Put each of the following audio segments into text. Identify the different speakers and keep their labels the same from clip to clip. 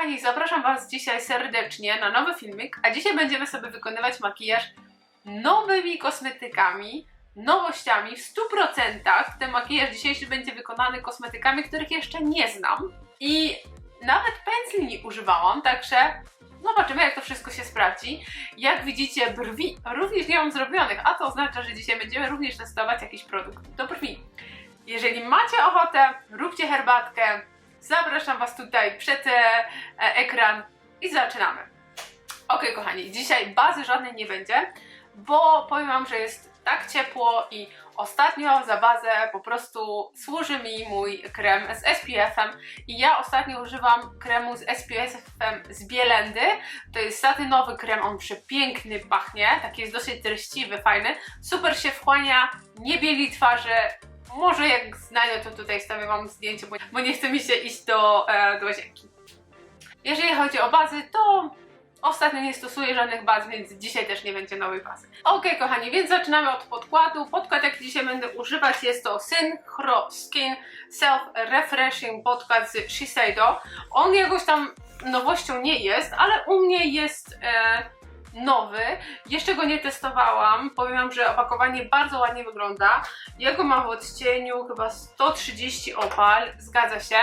Speaker 1: kochani, zapraszam Was dzisiaj serdecznie na nowy filmik, a dzisiaj będziemy sobie wykonywać makijaż nowymi kosmetykami, nowościami w 100%. Ten makijaż dzisiejszy będzie wykonany kosmetykami, których jeszcze nie znam i nawet pędzli nie używałam, także zobaczymy jak to wszystko się sprawdzi. Jak widzicie brwi również nie mam zrobionych, a to oznacza, że dzisiaj będziemy również testować jakiś produkt do brwi. Jeżeli macie ochotę, róbcie herbatkę, zapraszam Was tutaj przed e, e, ekran i zaczynamy. Ok, kochani, dzisiaj bazy żadnej nie będzie, bo powiem Wam, że jest tak ciepło i ostatnio za bazę po prostu służy mi mój krem z SPF-em i ja ostatnio używam kremu z SPF-em z Bielendy. To jest satynowy krem, on przepiękny pachnie, taki jest dosyć treściwy, fajny, super się wchłania, nie bieli twarzy, może jak znajdę, to tutaj stawię Wam zdjęcie, bo, bo nie chce mi się iść do, e, do łazienki. Jeżeli chodzi o bazy, to ostatnio nie stosuję żadnych baz, więc dzisiaj też nie będzie nowej bazy. Ok, kochani, więc zaczynamy od podkładu. Podkład, jaki dzisiaj będę używać, jest to Synchro Skin Self Refreshing podkład z Shiseido. On jakoś tam nowością nie jest, ale u mnie jest... E, nowy. Jeszcze go nie testowałam. Powiem wam, że opakowanie bardzo ładnie wygląda. Ja go mam w odcieniu chyba 130 opal, zgadza się.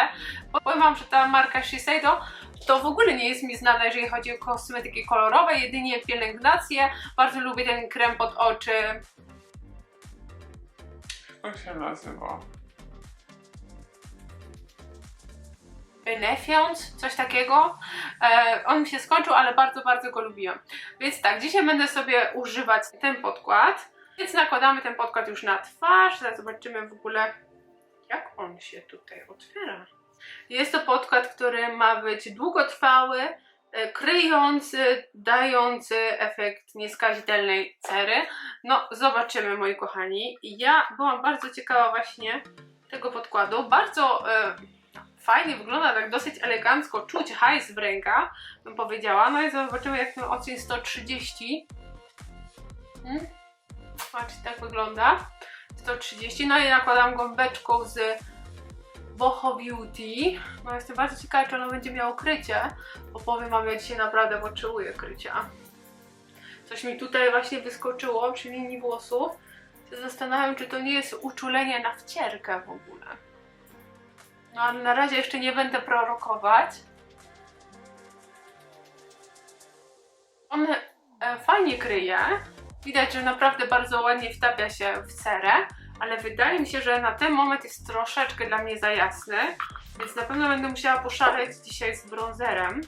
Speaker 1: Powiem wam, że ta marka Shiseido to w ogóle nie jest mi znana, jeżeli chodzi o kosmetyki kolorowe, jedynie pielęgnację. Bardzo lubię ten krem pod oczy.
Speaker 2: Jak się nazywa?
Speaker 1: Benefiance, coś takiego. E, on mi się skończył, ale bardzo, bardzo go lubiłam. Więc tak, dzisiaj będę sobie używać ten podkład. Więc nakładamy ten podkład już na twarz. Zaraz zobaczymy w ogóle, jak on się tutaj otwiera. Jest to podkład, który ma być długotrwały, e, kryjący, dający efekt nieskazitelnej cery. No, zobaczymy, moi kochani. Ja byłam bardzo ciekawa właśnie tego podkładu. Bardzo... E, fajnie wygląda, tak dosyć elegancko, czuć hajs w rękach, bym powiedziała. No i zobaczymy jak ten ocen 130. Hmm? Patrzcie, tak wygląda. 130, no i nakładam gąbeczką z Boho Beauty. No jestem bardzo ciekawa, czy ono będzie miało krycie, bo powiem wam, ja dzisiaj naprawdę potrzebuję krycia. Coś mi tutaj właśnie wyskoczyło przy linii włosów. Zastanawiam, czy to nie jest uczulenie na wcierkę w ogóle. No ale na razie jeszcze nie będę prorokować. On e, fajnie kryje. Widać, że naprawdę bardzo ładnie wtapia się w cerę, ale wydaje mi się, że na ten moment jest troszeczkę dla mnie za jasny, więc na pewno będę musiała poszaleć dzisiaj z bronzerem,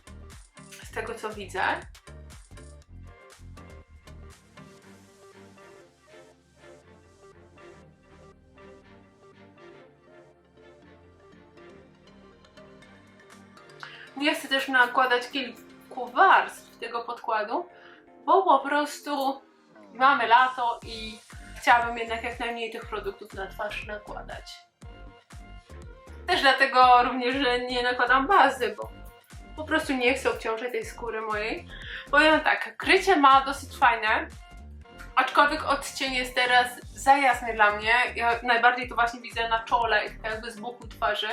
Speaker 1: z tego co widzę. Nie chcę też nakładać kilku warstw tego podkładu, bo po prostu mamy lato i chciałabym jednak jak najmniej tych produktów na twarz nakładać. Też dlatego również, że nie nakładam bazy, bo po prostu nie chcę obciążać tej skóry mojej. Powiem tak, krycie ma dosyć fajne, aczkolwiek odcień jest teraz za jasny dla mnie. Ja najbardziej to właśnie widzę na czole i jakby z boku twarzy.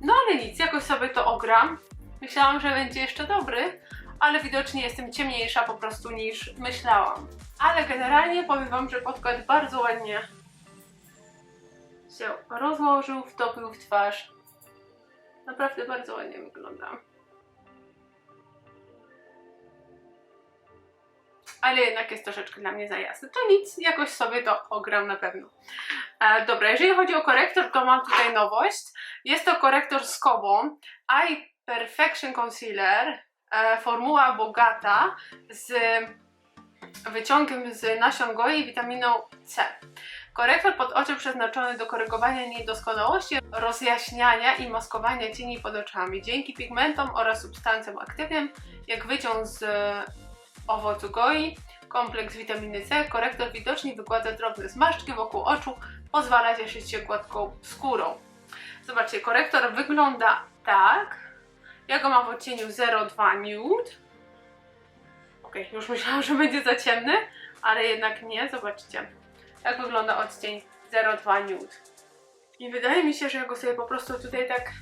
Speaker 1: No ale nic, jakoś sobie to ogram. Myślałam, że będzie jeszcze dobry, ale widocznie jestem ciemniejsza po prostu niż myślałam. Ale generalnie powiem Wam, że podkład bardzo ładnie się rozłożył, wtopił w twarz. Naprawdę bardzo ładnie wygląda. Ale jednak jest troszeczkę dla mnie za jasny. To nic, jakoś sobie to ogram na pewno. E, dobra, jeżeli chodzi o korektor, to mam tutaj nowość. Jest to korektor z Kobą Eye Perfection Concealer, e, formuła bogata z wyciągiem z nasion goi i witaminą C. Korektor pod oczy przeznaczony do korygowania niedoskonałości, rozjaśniania i maskowania cieni pod oczami dzięki pigmentom oraz substancjom aktywnym, jak wyciąg z owocu goi, kompleks witaminy C, korektor widocznie wykłada drobne zmarszczki wokół oczu, pozwala cieszyć się gładką skórą. Zobaczcie, korektor wygląda tak. Ja go mam w odcieniu 02 Nude. Ok, już myślałam, że będzie za ciemny, ale jednak nie. Zobaczcie, jak wygląda odcień 02 Nude. I wydaje mi się, że ja go sobie po prostu tutaj tak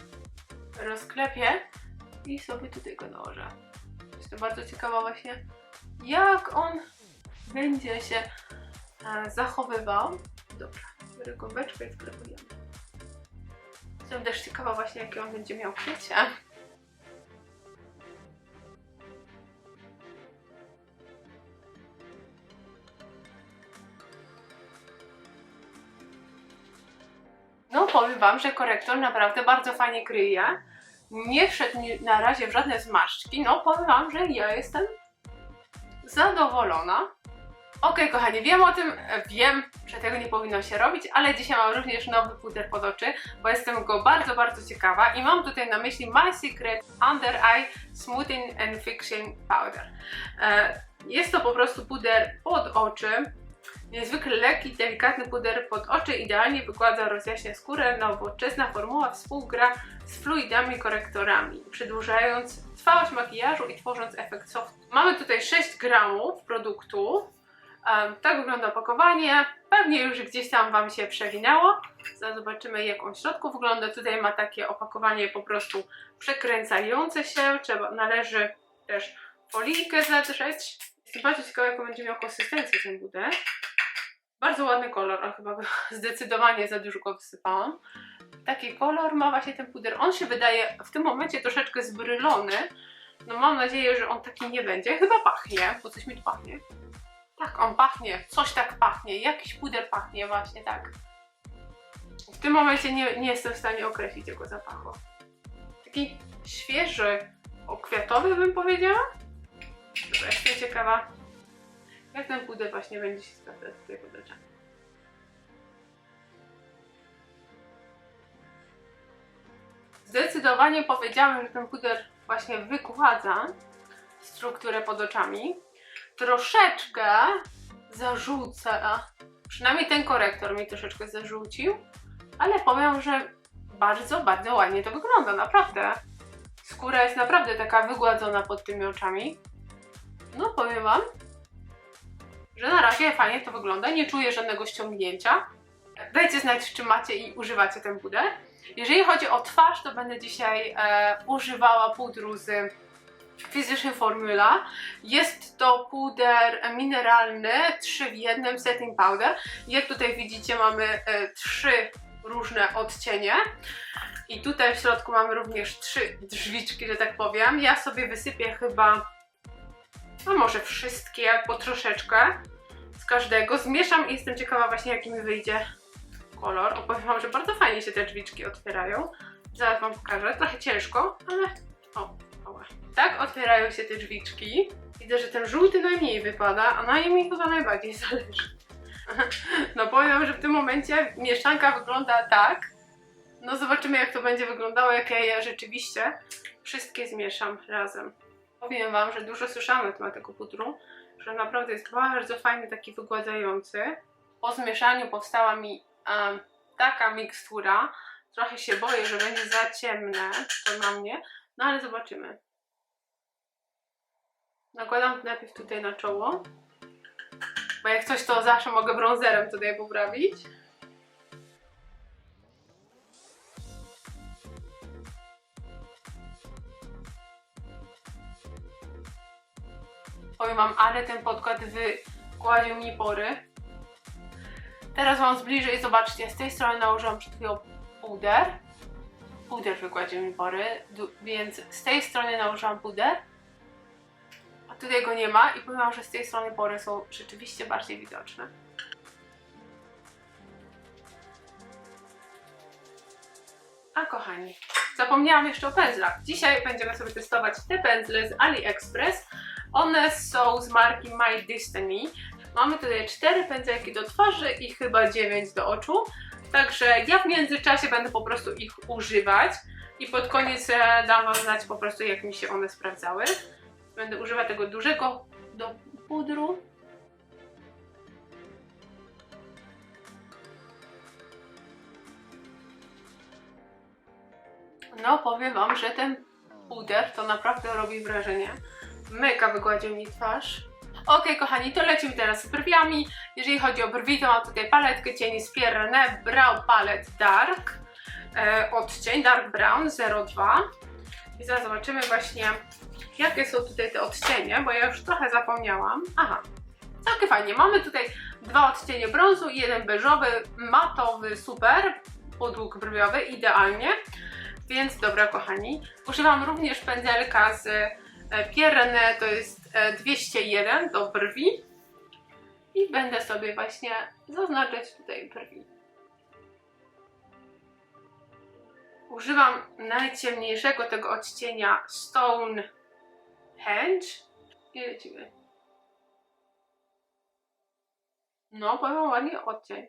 Speaker 1: rozklepię I sobie tutaj go nałożę. Jestem bardzo ciekawa właśnie, jak on będzie się e, zachowywał. Dobra, biorę gąbeczkę i wklepujemy. Jestem też ciekawa właśnie, jakie on będzie miał krycie. No powiem Wam, że korektor naprawdę bardzo fajnie kryje. Nie wszedł na razie w żadne zmarszczki. No powiem Wam, że ja jestem zadowolona. Okej, kochani, wiem o tym, wiem, że tego nie powinno się robić, ale dzisiaj mam również nowy puder pod oczy, bo jestem go bardzo, bardzo ciekawa i mam tutaj na myśli My Secret Under Eye Smoothing and Fixing Powder. E, Jest to po prostu puder pod oczy, niezwykle lekki, delikatny puder pod oczy, idealnie wygładza, rozjaśnia skórę, nowoczesna formuła współgra z fluidami korektorami, przedłużając trwałość makijażu i tworząc efekt soft. Mamy tutaj 6 gramów produktu. Tak wygląda opakowanie. Pewnie już gdzieś tam Wam się przewinęło. Zobaczymy jak on w środku wygląda. Tutaj ma takie opakowanie po prostu przekręcające się. Trzeba, należy też folijkę zadrzeć. Jestem bardzo ciekawa jaką będzie miał konsystencję ten buder. Bardzo ładny kolor, a chyba zdecydowanie za dużo go wysypałam. Taki kolor ma właśnie ten puder. On się wydaje w tym momencie troszeczkę zbrylony. No mam nadzieję, że on taki nie będzie. Chyba pachnie, bo coś mi tu pachnie. Tak, on pachnie. Coś tak pachnie. Jakiś puder pachnie właśnie tak. W tym momencie nie, nie jestem w stanie określić jego zapachu. Taki świeży, okwiatowy bym powiedziała. Dobra, jestem ciekawa, jak ten puder właśnie będzie się sprawdzać tutaj pod oczami. Zdecydowanie powiedziałem, że ten puder właśnie wygładza strukturę pod oczami. Troszeczkę zarzuca, przynajmniej ten korektor mi troszeczkę zarzucił, ale powiem, że bardzo, bardzo ładnie to wygląda, naprawdę. Skóra jest naprawdę taka wygładzona pod tymi oczami. No powiem Wam, że na razie fajnie to wygląda, nie czuję żadnego ściągnięcia. Dajcie znać, czy macie i używacie ten puder. Jeżeli chodzi o twarz, to będę dzisiaj e, używała pudru z Physician Formula. Jest to puder mineralny, 3 w 1 setting powder. Jak tutaj widzicie mamy e, trzy różne odcienie. I tutaj w środku mamy również trzy drzwiczki, że tak powiem. Ja sobie wysypię chyba, a może wszystkie, po troszeczkę z każdego. Zmieszam i jestem ciekawa właśnie jaki mi wyjdzie kolor. Opowiem Wam, że bardzo fajnie się te drzwiczki otwierają. Zaraz Wam pokażę. Trochę ciężko, ale o, oła. Tak otwierają się te drzwiczki. Widzę, że ten żółty najmniej wypada, a na nim mi chyba najbardziej zależy. No powiem, że w tym momencie mieszanka wygląda tak. No zobaczymy jak to będzie wyglądało, jak ja je rzeczywiście wszystkie zmieszam razem. Powiem Wam, że dużo słyszałam na temat tego pudru, że naprawdę jest bardzo fajny, taki wygładzający. Po zmieszaniu powstała mi em, taka mikstura. Trochę się boję, że będzie za ciemne to na mnie, no ale zobaczymy. Nakładam najpierw tutaj na czoło, bo jak coś to zawsze mogę bronzerem tutaj poprawić. Powiem wam, ale ten podkład wygładził mi pory. Teraz wam zbliżę i zobaczcie, z tej strony nałożyłam przed chwilą puder. Puder wygładził mi pory, więc z tej strony nałożyłam puder. A tutaj go nie ma i powiem wam, że z tej strony pory są rzeczywiście bardziej widoczne. A kochani, zapomniałam jeszcze o pędzlach. Dzisiaj będziemy sobie testować te pędzle z AliExpress. One są z marki My Destiny. Mamy tutaj cztery pędzelki do twarzy i chyba 9 do oczu. Także ja w międzyczasie będę po prostu ich używać i pod koniec dam Wam znać po prostu jak mi się one sprawdzały. Będę używać tego dużego do pudru. No powiem Wam, że ten puder to naprawdę robi wrażenie. Mega wygładził mi twarz. Ok, kochani, to lecimy teraz z brwiami. Jeżeli chodzi o brwi, to mam tutaj paletkę cieni z Pierre Brow Palette Dark. E, odcień Dark Brown 02. I zaraz zobaczymy właśnie, jakie są tutaj te odcienie, bo ja już trochę zapomniałam. Aha, całkiem fajnie. Mamy tutaj dwa odcienie brązu i jeden beżowy, matowy, super, podłóg brwiowy, idealnie. Więc dobra, kochani. Używam również pędzelka z Pierre, to jest e, 201 do brwi. I będę sobie właśnie zaznaczać tutaj brwi. Używam najciemniejszego tego odcienia Stone Hedge. I lecimy. No, powiem ładnie odcień.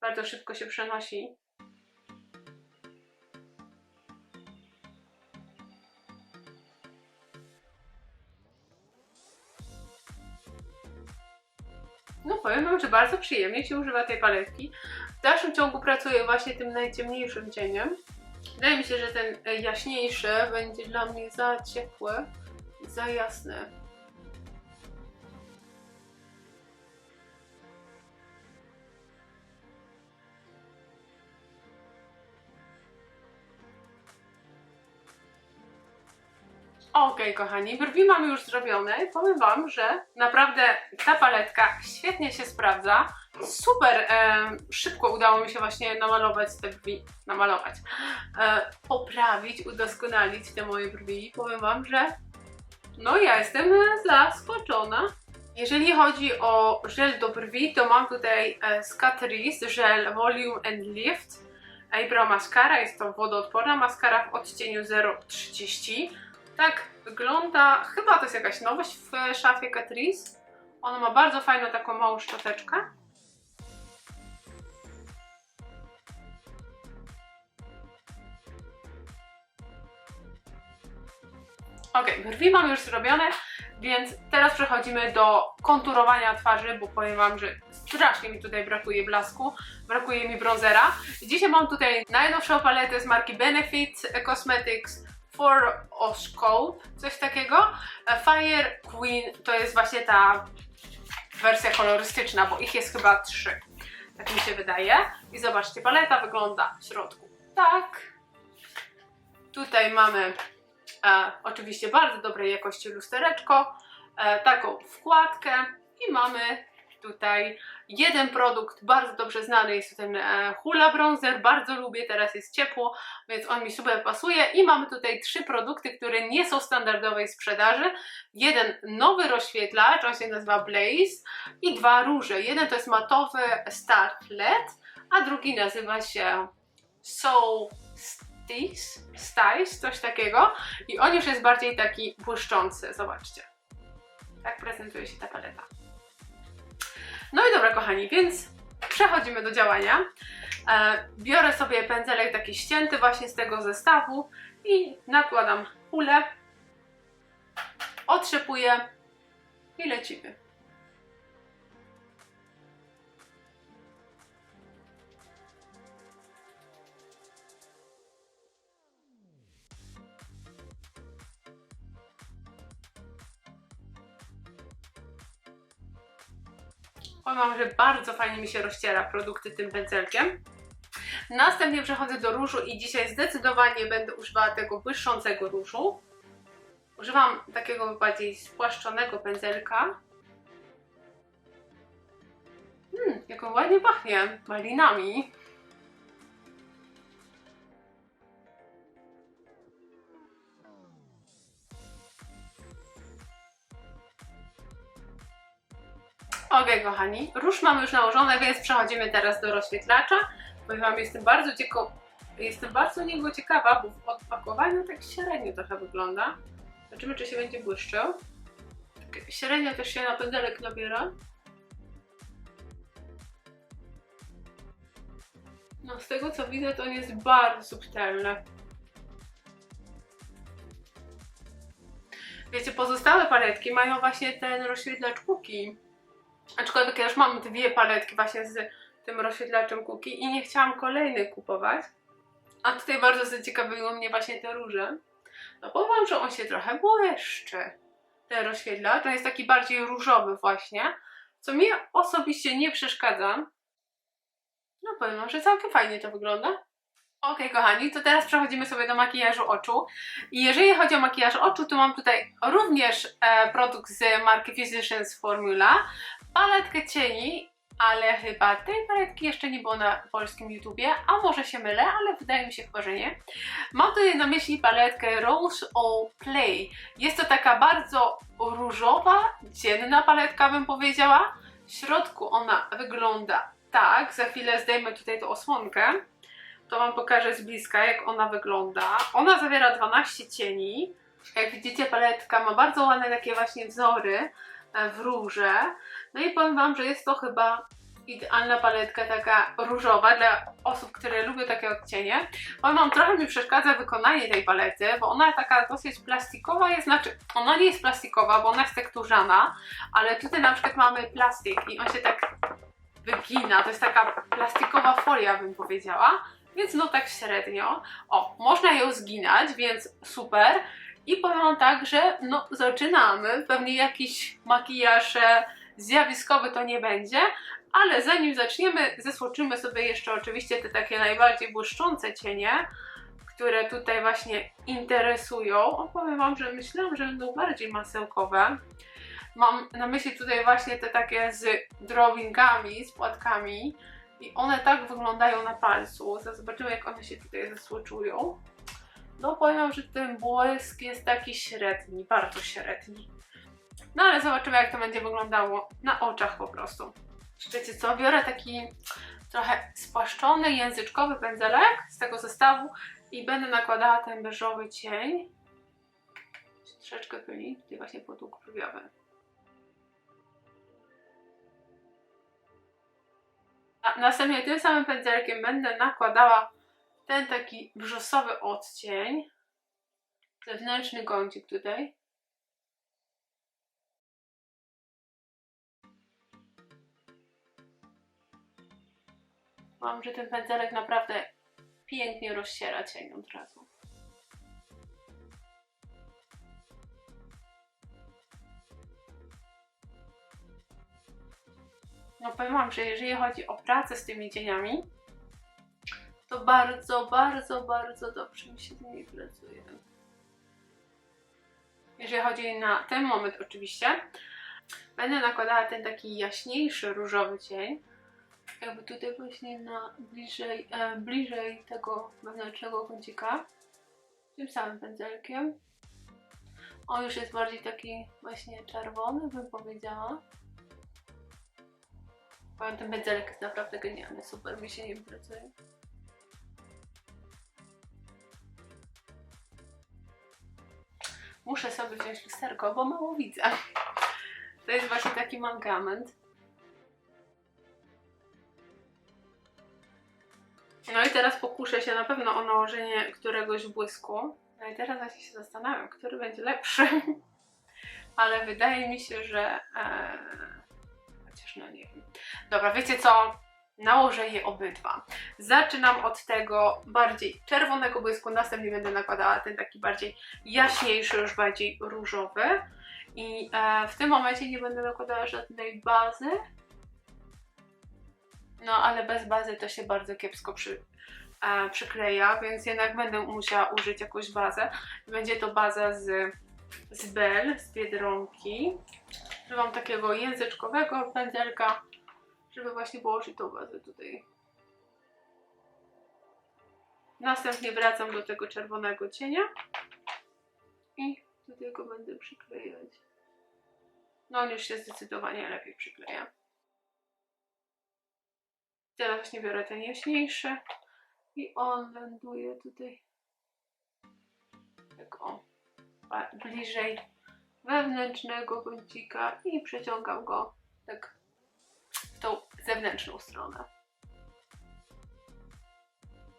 Speaker 1: Bardzo szybko się przenosi. No powiem wam, że bardzo przyjemnie się używa tej paletki. W dalszym ciągu pracuję właśnie tym najciemniejszym cieniem. Wydaje mi się, że ten e, jaśniejszy będzie dla mnie za ciepły, za jasny. Okej, kochani, brwi mamy już zrobione. Powiem Wam, że naprawdę ta paletka świetnie się sprawdza. Super em, szybko udało mi się właśnie namalować te brwi. Namalować. E, poprawić, udoskonalić te moje brwi. Powiem Wam, że no ja jestem zaskoczona. Jeżeli chodzi o żel do brwi, to mam tutaj e, z Catrice żel Volume and Lift Eyebrow Mascara. Jest to wodoodporna maskara w odcieniu 030. Tak wygląda, chyba to jest jakaś nowość w szafie Catrice. Ona ma bardzo fajną taką małą szczoteczkę. Ok, brwi mam już zrobione, więc teraz przechodzimy do konturowania twarzy, bo powiem Wam, że strasznie mi tutaj brakuje blasku, brakuje mi bronzera. Dzisiaj mam tutaj najnowszą paletę z marki Benefit Cosmetics For Oscope, coś takiego. E, Fire Queen to jest właśnie ta wersja kolorystyczna, bo ich jest chyba trzy. Tak mi się wydaje. I zobaczcie, paleta wygląda w środku tak. Tutaj mamy e, oczywiście bardzo dobrej jakości lustereczko, e, taką wkładkę i mamy tutaj jeden produkt bardzo dobrze znany, jest to ten Hula Bronzer, bardzo lubię, teraz jest ciepło, więc on mi super pasuje i mamy tutaj trzy produkty, które nie są standardowej sprzedaży. Jeden nowy rozświetlacz, on się nazywa Blaze i dwa róże. Jeden to jest matowy Start LED, a drugi nazywa się Soul Stis, coś takiego i on już jest bardziej taki błyszczący, zobaczcie. Tak prezentuje się ta paleta. No i dobra, kochani, więc przechodzimy do działania. E, biorę sobie pędzelek taki ścięty właśnie z tego zestawu i nakładam kulę, otrzepuję i lecimy. Powiem Wam, że bardzo fajnie mi się rozciera produkty tym pędzelkiem. Następnie przechodzę do różu i dzisiaj zdecydowanie będę używała tego błyszczącego różu. Używam takiego bardziej spłaszczonego pędzelka. Hmm, jak on ładnie pachnie malinami. Kochani, róż mamy już nałożone, więc przechodzimy teraz do rozświetlacza. Powiem Wam, jestem bardzo cieko... Jestem bardzo niego ciekawa, bo w odpakowaniu tak średnio trochę wygląda. Zobaczymy, czy się będzie błyszczył. Tak średnio też się na pędzelek nabiera. No, z tego co widzę, to on jest bardzo subtelny. Wiecie, pozostałe paletki mają właśnie ten rozświetlacz cookie. Aczkolwiek ja już mam dwie paletki właśnie z tym rozświetlaczem cookie i nie chciałam kolejnych kupować. A tutaj bardzo zaciekawiło mnie właśnie te róże. No powiem, że on się trochę błyszczy. Ten rozświetlacz, on jest taki bardziej różowy właśnie, co mi osobiście nie przeszkadza. No powiem że całkiem fajnie to wygląda. Okej, kochani, to teraz przechodzimy sobie do makijażu oczu. I jeżeli chodzi o makijaż oczu, to mam tutaj również e, produkt z marki Physicians Formula, paletkę cieni, ale chyba tej paletki jeszcze nie było na polskim YouTubie, a może się mylę, ale wydaje mi się chyba, że nie. Mam tutaj na myśli paletkę Rose All Play. Jest to taka bardzo różowa, cienna paletka, bym powiedziała. W środku ona wygląda tak, za chwilę zdejmę tutaj tą osłonkę to Wam pokażę z bliska, jak ona wygląda. Ona zawiera 12 cieni. Jak widzicie, paletka ma bardzo ładne takie właśnie wzory w róże. No i powiem Wam, że jest to chyba idealna paletka taka różowa dla osób, które lubią takie odcienie. Powiem Wam, trochę mi przeszkadza wykonanie tej palety, bo ona taka dosyć plastikowa jest, znaczy ona nie jest plastikowa, bo ona jest tekturzana, ale tutaj na przykład mamy plastik i on się tak wygina, to jest taka plastikowa folia bym powiedziała, więc no tak średnio. O, można ją zginać, więc super. I powiem wam tak, że no zaczynamy, pewnie jakiś makijaż e, zjawiskowy to nie będzie, ale zanim zaczniemy, zesłoczymy sobie jeszcze oczywiście te takie najbardziej błyszczące cienie, które tutaj właśnie interesują. O, powiem wam, że myślałam, że będą bardziej masełkowe. Mam na myśli tutaj właśnie te takie z drobinkami, z płatkami. I one tak wyglądają na palcu. Zobaczymy, jak one się tutaj zasłoczują. No powiem, że ten błysk jest taki średni, bardzo średni. No ale zobaczymy, jak to będzie wyglądało na oczach po prostu. Wiecie co, biorę taki trochę spłaszczony, języczkowy pędzelek z tego zestawu i będę nakładała ten beżowy cień. Troszeczkę pyli, tutaj właśnie pod łuk brwiowy. A następnie tym samym pędzelkiem będę nakładała ten taki brzosowy odcień. Zewnętrzny kącik tutaj. Mam, że ten pędzelek naprawdę pięknie rozsiera cień od razu. No powiem wam, że jeżeli chodzi o pracę z tymi cieniami, to bardzo, bardzo, bardzo dobrze mi się z nimi pracuje. Jeżeli chodzi na ten moment oczywiście, będę nakładała ten taki jaśniejszy różowy cień, jakby tutaj właśnie na bliżej, e, bliżej tego wewnętrznego kącika, tym samym pędzelkiem. On już jest bardziej taki właśnie czerwony, bym powiedziała. Powiem, ten pędzelek jest naprawdę genialny, super mi się nim pracuje. Muszę sobie wziąć lusterko, bo mało widzę. To jest właśnie taki mankament. No i teraz pokuszę się na pewno o nałożenie któregoś błysku. No i teraz właśnie się zastanawiam, który będzie lepszy. Ale wydaje mi się, że... E, chociaż no nie wiem. Dobra, wiecie co? Nałożę je obydwa. Zaczynam od tego bardziej czerwonego błysku, następnie będę nakładała ten taki bardziej jaśniejszy, już bardziej różowy. I e, w tym momencie nie będę nakładała żadnej bazy. No, ale bez bazy to się bardzo kiepsko przy, e, przykleja, więc jednak będę musiała użyć jakąś bazę. Będzie to baza z, z Bell, z Biedronki. Używam takiego języczkowego pędzelka, żeby właśnie położyć tą bazę tutaj. Następnie wracam do tego czerwonego cienia i do tego będę przyklejać. No on już się zdecydowanie lepiej przykleja. Teraz właśnie biorę ten jaśniejszy i on ląduje tutaj tak o, bliżej wewnętrznego kącika i przeciągam go tak tą zewnętrzną stronę.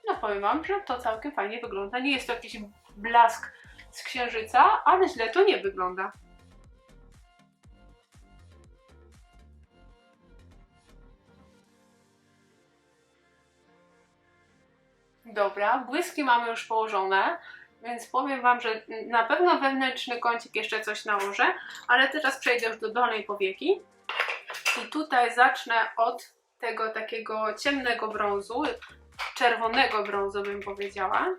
Speaker 1: No powiem Wam, że to całkiem fajnie wygląda. Nie jest to jakiś blask z księżyca, ale źle to nie wygląda. Dobra, błyski mamy już położone, więc powiem Wam, że na pewno wewnętrzny kącik jeszcze coś nałożę, ale teraz przejdę już do dolnej powieki. I tutaj zacznę od tego takiego ciemnego brązu. czerwonego brązu, bym powiedziała.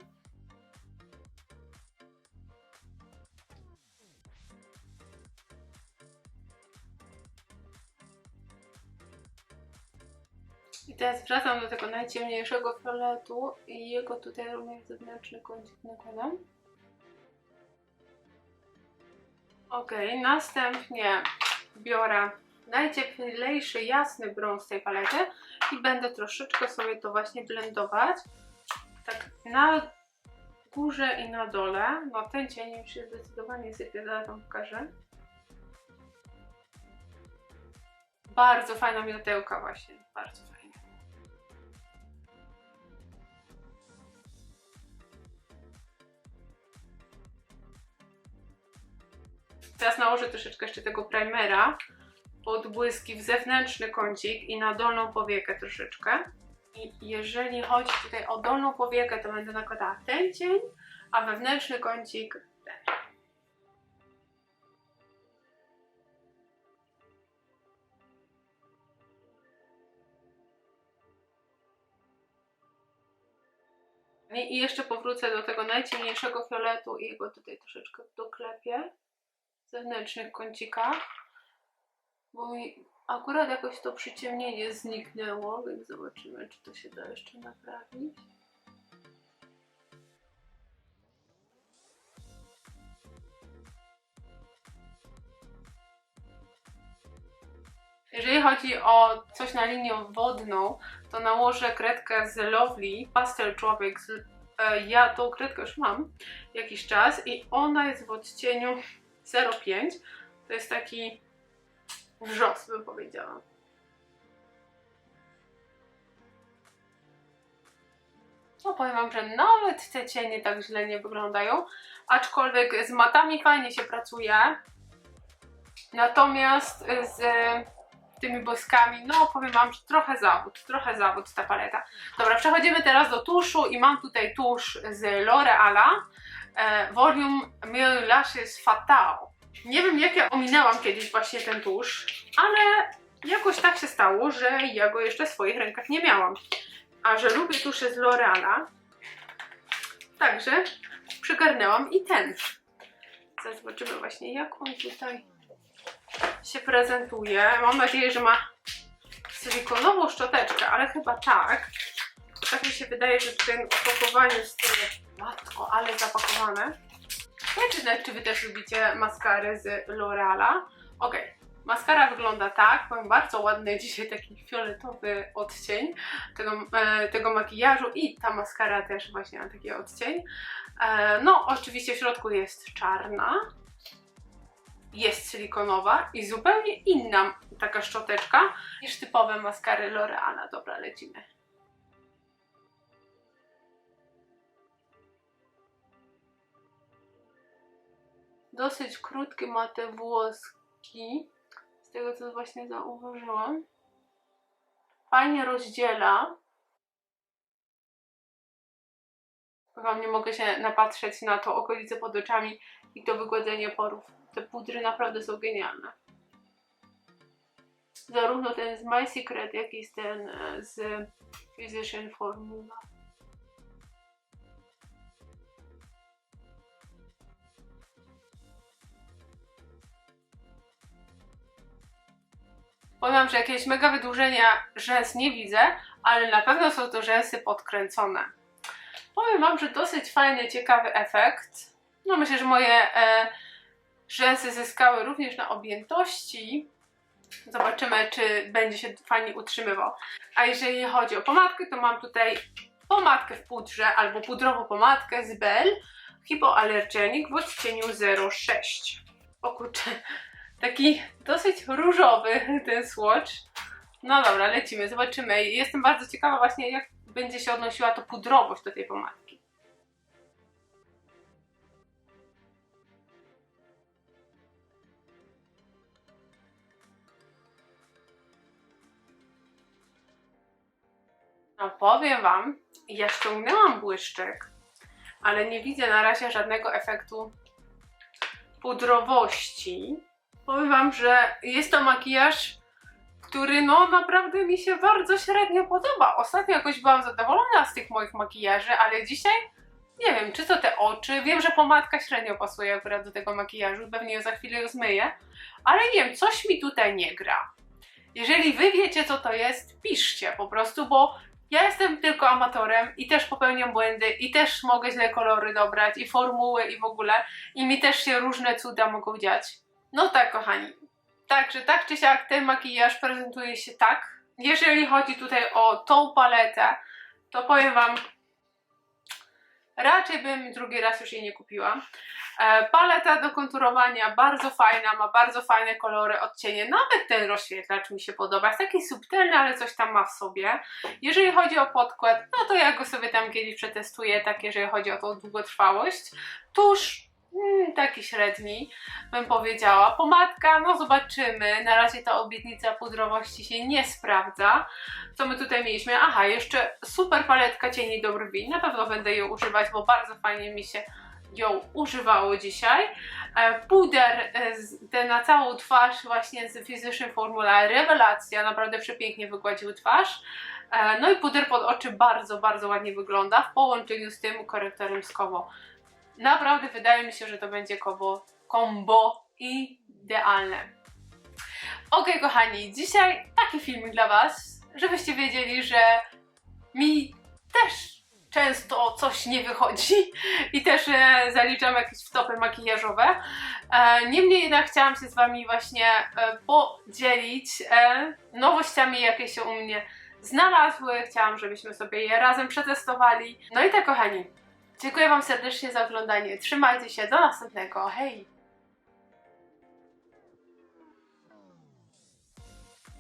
Speaker 1: I teraz wracam do tego najciemniejszego fioletu i jego tutaj również zewnętrzny kącik nakładam. Ok, następnie biorę najcieplejszy, jasny brąz tej palety i będę troszeczkę sobie to właśnie blendować. Tak na górze i na dole. No ten cień już się zdecydowanie sypie, zaraz wam pokażę. Bardzo fajna miotełka właśnie, bardzo fajna. Teraz nałożę troszeczkę jeszcze tego primera pod błyski w zewnętrzny kącik i na dolną powiekę troszeczkę. I jeżeli chodzi tutaj o dolną powiekę, to będę nakładała ten cień, a wewnętrzny kącik ten. I i jeszcze powrócę do tego najciemniejszego fioletu i go tutaj troszeczkę doklepię w zewnętrznych kącikach. Bo mi akurat jakoś to przyciemnienie zniknęło, więc zobaczymy, czy to się da jeszcze naprawić. Jeżeli chodzi o coś na linię wodną, to nałożę kredkę z Lovely Pastel Człowiek. Z, e, ja tą kredkę już mam jakiś czas i ona jest w odcieniu 05. To jest taki wrzos, bym powiedziała. No powiem Wam, że nawet te cienie tak źle nie wyglądają, aczkolwiek z matami fajnie się pracuje. Natomiast z tymi błyskami, no powiem Wam, że trochę zawód, trochę zawód ta paleta. Dobra, przechodzimy teraz do tuszu i mam tutaj tusz z L'Oreala e, Volume Mille Lashes Fatale. Nie wiem jak ja ominęłam kiedyś właśnie ten tusz, ale jakoś tak się stało, że ja go jeszcze w swoich rękach nie miałam. A że lubię tusze z L'Oreala, także przygarnęłam i ten. Zobaczymy właśnie jak on tutaj się prezentuje. Mam nadzieję, że ma silikonową szczoteczkę, ale chyba tak. Tak mi się wydaje, że w tym opakowaniu tym, matko, ale zapakowane. Czy, nawet, czy wy też lubicie maskary z L'Oreala. Ok, maskara wygląda tak, mam bardzo ładny dzisiaj taki fioletowy odcień tego, e, tego makijażu i ta maskara też właśnie ma taki odcień. E, no, oczywiście w środku jest czarna, jest silikonowa i zupełnie inna taka szczoteczka niż typowe maskary L'Oreala. Dobra, lecimy. Dosyć krótkie ma te włoski, z tego co właśnie zauważyłam. Fajnie rozdziela. Wam nie mogę się napatrzeć na to okolice pod oczami i to wygładzenie porów. Te pudry naprawdę są genialne. Zarówno ten z My Secret, jak i ten e, z Physician Formula. Powiem, że jakieś mega wydłużenia rzęs nie widzę, ale na pewno są to rzęsy podkręcone. Powiem Wam, że dosyć fajny, ciekawy efekt. No myślę, że moje e, rzęsy zyskały również na objętości. Zobaczymy, czy będzie się fajnie utrzymywał. A jeżeli chodzi o pomadkę, to mam tutaj pomadkę w pudrze albo pudrową pomadkę z Bell Hypoallergenic w odcieniu 06. O kurczę, taki dosyć różowy ten swatch. No dobra, lecimy, zobaczymy. Jestem bardzo ciekawa właśnie, jak będzie się odnosiła to pudrowość do tej pomadki. No powiem Wam, ja ściągnęłam błyszczyk, ale nie widzę na razie żadnego efektu pudrowości. Powiem Wam, że jest to makijaż, który no naprawdę mi się bardzo średnio podoba. Ostatnio jakoś byłam zadowolona z tych moich makijaży, ale dzisiaj nie wiem, czy to te oczy. Wiem, że pomadka średnio pasuje akurat do tego makijażu, pewnie za chwilę ją zmyję, ale nie wiem, coś mi tutaj nie gra. Jeżeli wy wiecie, co to jest, piszcie po prostu, bo ja jestem tylko amatorem i też popełniam błędy i też mogę źle kolory dobrać i formuły i w ogóle i mi też się różne cuda mogą dziać. No tak, kochani. Także tak czy siak ten makijaż prezentuje się tak. Jeżeli chodzi tutaj o tą paletę, to powiem wam, raczej bym drugi raz już jej nie kupiła. E, paleta do konturowania bardzo fajna, ma bardzo fajne kolory, odcienie. Nawet ten rozświetlacz mi się podoba. Jest taki subtelny, ale coś tam ma w sobie. Jeżeli chodzi o podkład, no to ja go sobie tam kiedyś przetestuję, tak jeżeli chodzi o tą długotrwałość. Tuż mm, taki średni, bym powiedziała. Pomadka, no zobaczymy. Na razie ta obietnica pudrowości się nie sprawdza. Co my tutaj mieliśmy? Aha, jeszcze super paletka cieni do brwi. Na pewno będę ją używać, bo bardzo fajnie mi się ją używało dzisiaj. E, Puder e, na całą twarz właśnie z Physician Formula rewelacja, naprawdę przepięknie wygładził twarz. E, No i puder pod oczy bardzo, bardzo ładnie wygląda w połączeniu z tym korektorem z Kobo. Naprawdę wydaje mi się, że to będzie kombo, kombo idealne. Okej, kochani, dzisiaj taki filmik dla Was, żebyście wiedzieli, że mi też często coś nie wychodzi i też e, zaliczam jakieś wtopy makijażowe. E, niemniej jednak chciałam się z Wami właśnie e, podzielić e, nowościami, jakie się u mnie znalazły. Chciałam, żebyśmy sobie je razem przetestowali. No i tak, kochani, dziękuję Wam serdecznie za oglądanie. Trzymajcie się, do następnego. Hej!